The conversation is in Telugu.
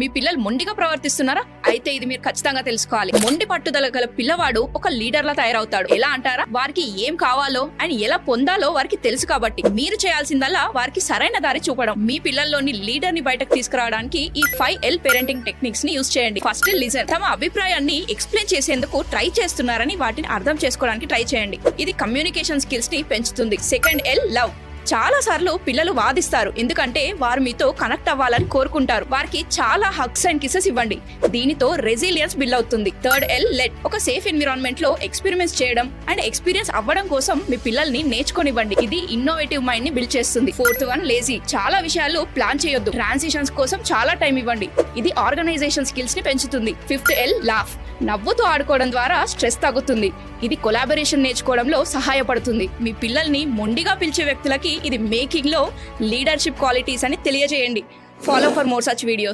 మీ పిల్లలు మొండిగా ప్రవర్తిస్తున్నారా? అయితే ఇది మీరు ఖచ్చితంగా తెలుసుకోవాలి. మొండి పట్టుదల గల పిల్లవాడు ఒక లీడర్ లా తయారవుతాడు. ఎలా అంటారా? వారికి ఏం కావాలో అండ్ ఎలా పొందాలో వారికి తెలుసు కాబట్టి. మీరు చేయాల్సిందల్లా వారికి సరైన దారి చూపడం. మీ పిల్లల్లోని లీడర్ని బయటకు తీసుకురావడానికి ఈ ఫైవ్ ఎల్ పేరెంటింగ్ టెక్నిక్స్ని యూస్ చేయండి. ఫస్ట్ లిజన్ తమ అభిప్రాయాన్ని ఎక్స్ప్లెయిన్ చేసేందుకు ట్రై చేస్తున్నారని వాటిని అర్థం చేసుకోవడానికి ట్రై చేయండి. ఇది కమ్యూనికేషన్ స్కిల్స్ని పెంచుతుంది. Second L love. చాలా సార్లు పిల్లలు వాదిస్తారు. ఎందుకంటే వారు మీతో కనెక్ట్ అవ్వాలని కోరుకుంటారు. వారికి చాలా హక్స్ అండ్ కిసెస్ ఇవ్వండి. దీనితో రెసిలియన్స్ బిల్డ్ అవుతుంది. థర్డ్ ఎల్ లెట్ ఒక సేఫ్ ఎన్విరాన్మెంట్లో ఎక్స్పెరిమెంట్స్ చేయడం అండ్ ఎక్స్పీరియన్స్ అవ్వడం కోసం మీ పిల్లల్ని నేర్చుకొనివ్వండి. ఇది ఇన్నోవేటివ్ మైండ్ని బిల్డ్ చేస్తుంది. ఫోర్త్ వన్ లేజీ చాలా విషయాలు ప్లాన్ చేయొద్దు. ట్రాన్సిషన్స్ కోసం చాలా టైం ఇవ్వండి. ఇది ఆర్గనైజేషన్ స్కిల్స్ని పెంచుతుంది. ఫిఫ్త్ ఎల్ లాఫ్ నవ్వుతూ ఆడుకోవడం ద్వారా స్ట్రెస్ తగ్గుతుంది. ఇది కొలాబరేషన్ నేర్చుకోవడంలో సహాయపడుతుంది. మీ పిల్లల్ని మొండిగా పిలిచే వ్యక్తులకి ఇది మేకింగ్లో లీడర్షిప్ క్వాలిటీస్ అని తెలియజేయండి. Follow for more such videos